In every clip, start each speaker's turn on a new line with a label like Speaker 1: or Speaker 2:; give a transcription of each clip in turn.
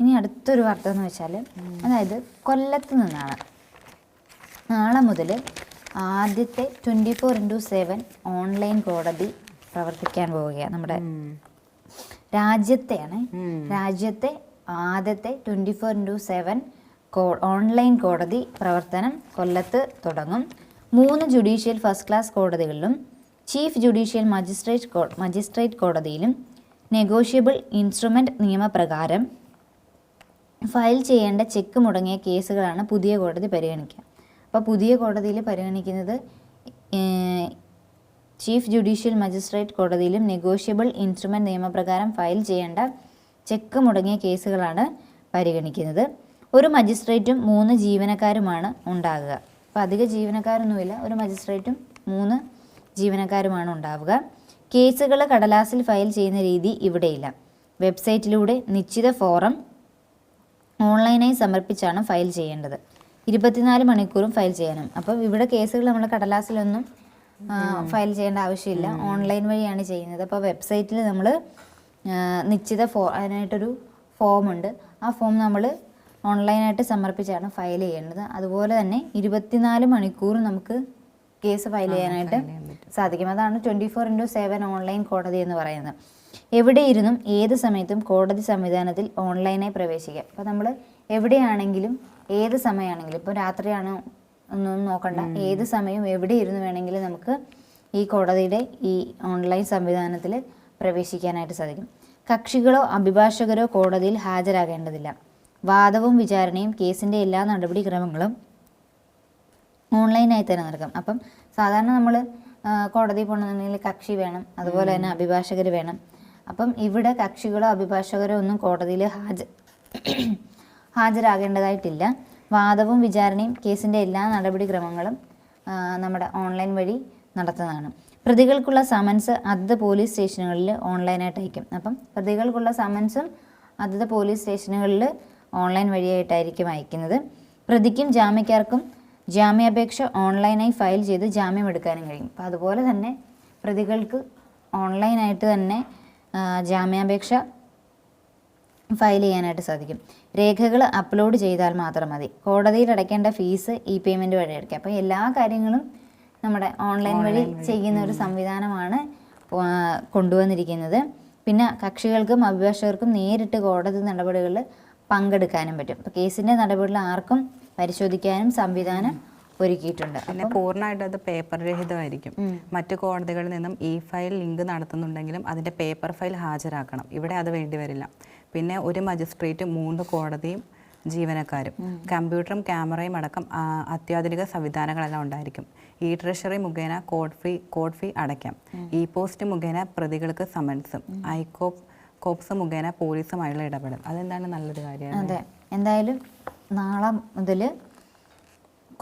Speaker 1: ഇനി അടുത്തൊരു വാർത്ത എന്ന് വെച്ചാൽ അതായത് കൊല്ലത്ത് നിന്നാണ്. നാളെ മുതൽ ആദ്യത്തെ twenty four into seven online കോടതി പ്രവർത്തിക്കാൻ പോവുകയാണ് നമ്മുടെ രാജ്യത്തെയാണ്. രാജ്യത്തെ ആദ്യത്തെ twenty four into seven online കോടതി പ്രവർത്തനം കൊല്ലത്ത് തുടങ്ങും. മൂന്ന് ജുഡീഷ്യൽ ഫസ്റ്റ് ക്ലാസ് കോടതികളിലും ചീഫ് ജുഡീഷ്യൽ മജിസ്ട്രേറ്റ് മജിസ്ട്രേറ്റ് കോടതിയിലും നെഗോഷ്യബിൾ ഇൻസ്ട്രുമെന്റ് നിയമപ്രകാരം ഫയൽ ചെയ്യേണ്ട ചെക്ക് മുടങ്ങിയ കേസുകളാണ് പുതിയ കോടതി പരിഗണിക്കുക. അപ്പോൾ പുതിയ കോടതിയിൽ പരിഗണിക്കുന്നത് ചീഫ് ജുഡീഷ്യൽ മജിസ്ട്രേറ്റ് കോടതിയിലും നെഗോഷ്യബിൾ ഇൻസ്ട്രുമെന്റ് നിയമപ്രകാരം ഫയൽ ചെയ്യേണ്ട ചെക്ക് മുടങ്ങിയ കേസുകളാണ് പരിഗണിക്കുന്നത്. ഒരു മജിസ്ട്രേറ്റും മൂന്ന് ജീവനക്കാരുമാണ് ഉണ്ടാകുക. അപ്പോൾ അധിക ജീവനക്കാരൊന്നുമില്ല ഒരു മജിസ്ട്രേറ്റും മൂന്ന് ജീവനക്കാരുമാണ് ഉണ്ടാവുക. കേസുകൾ കടലാസിൽ ഫയൽ ചെയ്യുന്ന രീതി ഇവിടെയില്ല. വെബ്സൈറ്റിലൂടെ നിശ്ചിത ഫോറം ഓൺലൈനായി സമർപ്പിച്ചാണ് ഫയൽ ചെയ്യേണ്ടത്. ഇരുപത്തിനാല് മണിക്കൂറും ഫയൽ ചെയ്യണം അപ്പം ഇവിടെ കേസുകൾ നമ്മൾ കടലാസിലൊന്നും ഫയൽ ചെയ്യേണ്ട ആവശ്യമില്ല. ഓൺലൈൻ വഴിയാണ് ചെയ്യുന്നത്. അപ്പോൾ വെബ്സൈറ്റിൽ നമ്മൾ നിശ്ചിത ഫോ അതിനായിട്ടൊരു ഫോമുണ്ട്. ആ ഫോം നമ്മൾ ഓൺലൈനായിട്ട് സമർപ്പിച്ചാണ് ഫയൽ ചെയ്യേണ്ടത്. അതുപോലെ തന്നെ ഇരുപത്തിനാല് മണിക്കൂർ നമുക്ക് കേസ് ഫയൽ ചെയ്യാനായിട്ട് സാധിക്കും. അതാണ് twenty four into seven online കോടതി എന്ന് പറയുന്നത്. എവിടെയിരുന്നും ഏത് സമയത്തും കോടതി സംവിധാനത്തിൽ ഓൺലൈനായി പ്രവേശിക്കാം. അപ്പോൾ നമ്മൾ എവിടെയാണെങ്കിലും ഏത് സമയമാണെങ്കിലും ഇപ്പോൾ രാത്രിയാണോ ഒന്നും നോക്കണ്ട. ഏത് സമയവും എവിടെ ഇരുന്ന് വേണമെങ്കിലും നമുക്ക് ഈ കോടതിയുടെ ഈ ഓൺലൈൻ സംവിധാനത്തിൽ പ്രവേശിക്കാനായിട്ട് സാധിക്കും. കക്ഷികളോ അഭിഭാഷകരോ കോടതിയിൽ ഹാജരാകേണ്ടതില്ല. വാദവും വിചാരണയും കേസിന്റെ എല്ലാ നടപടിക്രമങ്ങളും ഓൺലൈനായി തന്നെ നടക്കും. അപ്പം സാധാരണ നമ്മൾ കോടതി പോകണമെന്നുണ്ടെങ്കിൽ കക്ഷി വേണം. അതുപോലെ തന്നെ അഭിഭാഷകർ വേണം. അപ്പം ഇവിടെ കക്ഷികളോ അഭിഭാഷകരോ ഒന്നും കോടതിയിൽ ഹാജ ഹാജരാകേണ്ടതായിട്ടില്ല. വാദവും വിചാരണയും കേസിന്റെ എല്ലാ നടപടിക്രമങ്ങളും നമ്മുടെ ഓൺലൈൻ വഴി നടത്തുന്നതാണ്. പ്രതികൾക്കുള്ള സമൻസ് അതത് പോലീസ് സ്റ്റേഷനുകളിൽ ഓൺലൈനായിട്ട് അയക്കും. അപ്പം പ്രതികൾക്കുള്ള സമൻസും അതത് പോലീസ് സ്റ്റേഷനുകളിൽ ഓൺലൈൻ വഴിയായിട്ടായിരിക്കും അയക്കുന്നത്. പ്രതിക്കും ജാമ്യക്കാർക്കും ജാമ്യാപേക്ഷ ഓൺലൈനായി ഫയൽ ചെയ്ത് ജാമ്യം എടുക്കാനും കഴിയും. അപ്പോൾ അതുപോലെ തന്നെ പ്രതികൾക്ക് ഓൺലൈനായിട്ട് തന്നെ ജാമ്യാപേക്ഷ ഫയൽ ചെയ്യാനായിട്ട് സാധിക്കും. രേഖകൾ അപ്ലോഡ് ചെയ്താൽ മാത്രം മതി. കോടതിയിൽ അടയ്ക്കേണ്ട ഫീസ് ഇ പേയ്മെന്റ് വഴി അടയ്ക്കുക അപ്പോൾ എല്ലാ കാര്യങ്ങളും നമ്മുടെ ഓൺലൈൻ വഴി ചെയ്യുന്ന ഒരു സംവിധാനമാണ് കൊണ്ടുവന്നിരിക്കുന്നത്. പിന്നെ കക്ഷികൾക്കും അഭിഭാഷകർക്കും നേരിട്ട് കോടതി നടപടികളിൽ പങ്കെടുക്കാനും പറ്റും. അപ്പോൾ കേസിന്റെ നടപടികൾ ആർക്കും പരിശോധിക്കാനും സംവിധാനം ഒരുക്കിയിട്ടുണ്ട്.
Speaker 2: പിന്നെ പൂർണമായിട്ട് അത് പേപ്പർ രഹിതമായിരിക്കും മറ്റു കോടതികളിൽ നിന്നും ഇ ഫയൽ ലിങ്ക് നടത്തുന്നുണ്ടെങ്കിലും അതിന്റെ പേപ്പർ ഫയൽ ഹാജരാക്കണം. ഇവിടെ അത് വേണ്ടി വരില്ല. പിന്നെ ഒരു മജിസ്ട്രേറ്റ് മൂന്ന് കോടതിയും ജീവനക്കാരും കമ്പ്യൂട്ടറും ക്യാമറയും അടക്കം അത്യാധുനിക സംവിധാനങ്ങളെല്ലാം ഉണ്ടായിരിക്കും. ഇ ട്രഷറി മുഖേന കോഡ് ഫീ കോഡ് ഫീ അടയ്ക്കാം. ഇ പോസ്റ്റ് മുഖേന പ്രതികൾക്ക് സമൻസും. ഐകോപ്പ് കോപ്സ് മുഖേന പോലീസുമായുള്ള ഇടപെടൽ. അതെന്താണ് നല്ലൊരു കാര്യമാണ്?
Speaker 1: അതെ. എന്തായാലും നാളെ മുതൽ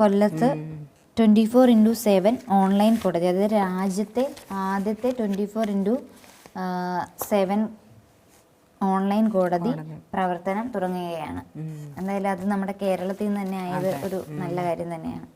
Speaker 1: കൊല്ലത്ത് twenty four into seven online കോടതി അതായത് രാജ്യത്തെ ആദ്യത്തെ twenty four into seven online കോടതി പ്രവർത്തനം തുടങ്ങുകയാണ്. എന്തായാലും അത് നമ്മുടെ കേരളത്തിൽ നിന്ന് തന്നെ ആയത് ഒരു നല്ല കാര്യം തന്നെയാണ്.